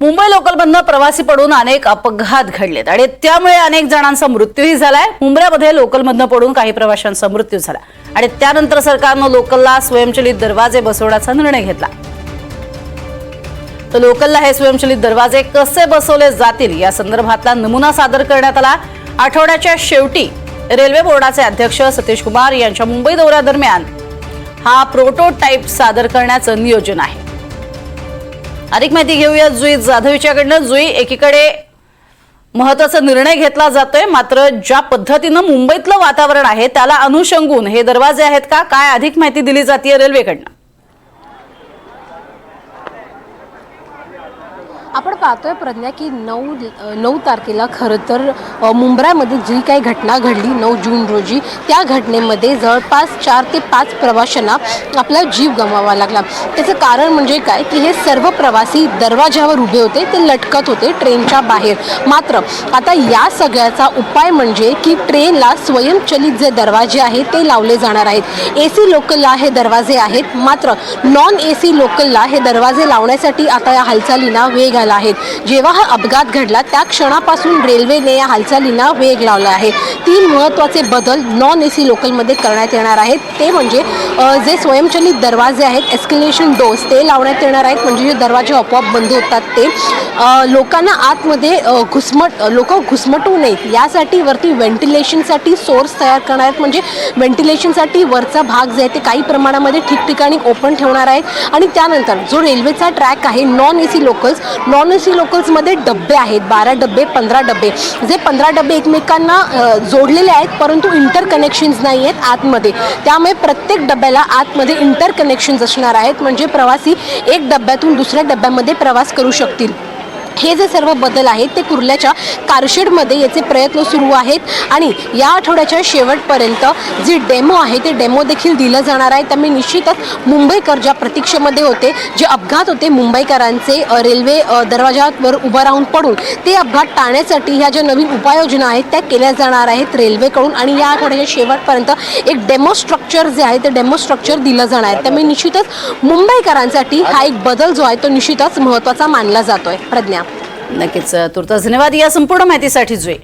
मुंबई लोकलमधनं प्रवासी पडून अनेक अपघात घडलेत आणि त्यामुळे अनेक जणांचा मृत्यूही झालाय. मुंबईमध्ये लोकलमधनं पडून काही प्रवाशांचा मृत्यू झाला. आणि त्यानंतर सरकारनं लोकलला स्वयंचलित दरवाजे बसवण्याचा निर्णय घेतला. तर लोकलला हे स्वयंचलित दरवाजे कसे बसवले जातील या संदर्भातला नमुना सादर करण्यात आला. आठवड्याच्या शेवटी रेल्वे बोर्डाचे अध्यक्ष सतीश कुमार यांच्या मुंबई दौऱ्यादरम्यान हा प्रोटोटाईप सादर करण्याचं नियोजन आहे. अधिक माहिती घेऊया जुई जाधवीच्याकडनं. जुई एकीकडे महत्त्वाचा निर्णय घेतला जातोय मात्र ज्या पद्धतीनं मुंबईतलं वातावरण आहे त्याला अनुषंगून हे दरवाजे आहेत का? काय अधिक माहिती दिली जाते रेल्वेकडनं? आपण पाहतोय प्रज्ञा की नऊ नऊ तारखेला खरं तर मुंबईमध्ये जी काही घटना घडली नऊ जून रोजी त्या घटनेमध्ये जवळपास चार ते पाच प्रवाशांना आपला जीव गमावा लागला. त्याचं कारण म्हणजे काय? की हे सर्व प्रवासी दरवाजावर उभे होते ते लटकत होते ट्रेनच्या बाहेर. मात्र आता या सगळ्याचा उपाय म्हणजे की ट्रेनला स्वयंचलित जे दरवाजे आहेत ते लावले जाणार आहेत. ए सी लोकलला हे दरवाजे आहेत. मात्र नॉन ए सी लोकलला हे दरवाजे लावण्यासाठी आता या हालचालींना वेग आला आहे. जेव्हा हा अपघात घडला त्या क्षणापासून रेल्वेने या हालचालींना वेग लावला आहे. तीन महत्त्वाचे बदल नॉन ए सी लोकलमध्ये करण्यात येणार आहेत. ते म्हणजे जे स्वयंचलित दरवाजे आहेत एस्केलेशन डोर्स ते लावण्यात येणार आहेत. म्हणजे जे दरवाजे आपोआप बंद होतात ते लोकांना आतमध्ये घुसमट लोक घुसमटू नयेत. यासाठी वरती व्हेंटिलेशनसाठी सोर्स तयार करणार आहेत. म्हणजे व्हेंटिलेशनसाठी वरचा भाग जे आहे ते काही प्रमाणामध्ये ठिकठिकाणी ओपन ठेवणार आहेत. आणि त्यानंतर जो रेल्वेचा ट्रॅक आहे non A C locals non A C लोकल्समध्ये डब्बे आहेत बारा डब्बे पंधरा डब्बे. जे पंधरा डब्बे एकमेकांना जोडलेले आहेत परंतु इंटर कनेक्शन्स नाही आहेत आतमध्ये. त्यामुळे प्रत्येक डब्याला आतमध्ये इंटर कनेक्शन्स असणार आहेत म्हणजे प्रवासी एक डब्यातून दुसऱ्या डब्यामध्ये प्रवास करू शकतील. हे जे सर्व बदल आहेत ते कुर्ल्याच्या कारशेडमध्ये याचे प्रयत्न सुरू आहेत. आणि या आठवड्याच्या शेवटपर्यंत जे डेमो आहे ते डेमो देखील दिलं जाणार आहे. त्यामुळे निश्चितच मुंबईकर ज्या प्रतीक्षेमध्ये होते जे अपघात होते मुंबईकरांचे रेल्वे दरवाजावर उभं राहून पडून ते अपघात टाळण्यासाठी ह्या ज्या नवीन उपाययोजना आहेत त्या केल्या जाणार आहेत रेल्वेकडून. आणि या आठवड्याच्या शेवटपर्यंत एक डेमो स्ट्रक्चर जे आहे ते डेमो स्ट्रक्चर दिलं जाणार आहे. त्यामुळे निश्चितच मुंबईकरांसाठी हा एक बदल जो आहे तो निश्चितच महत्त्वाचा मानला जातोय. प्रज्ञा. नक्कीच तुर्तास धन्यवाद या संपूर्ण माहितीसाठी जुई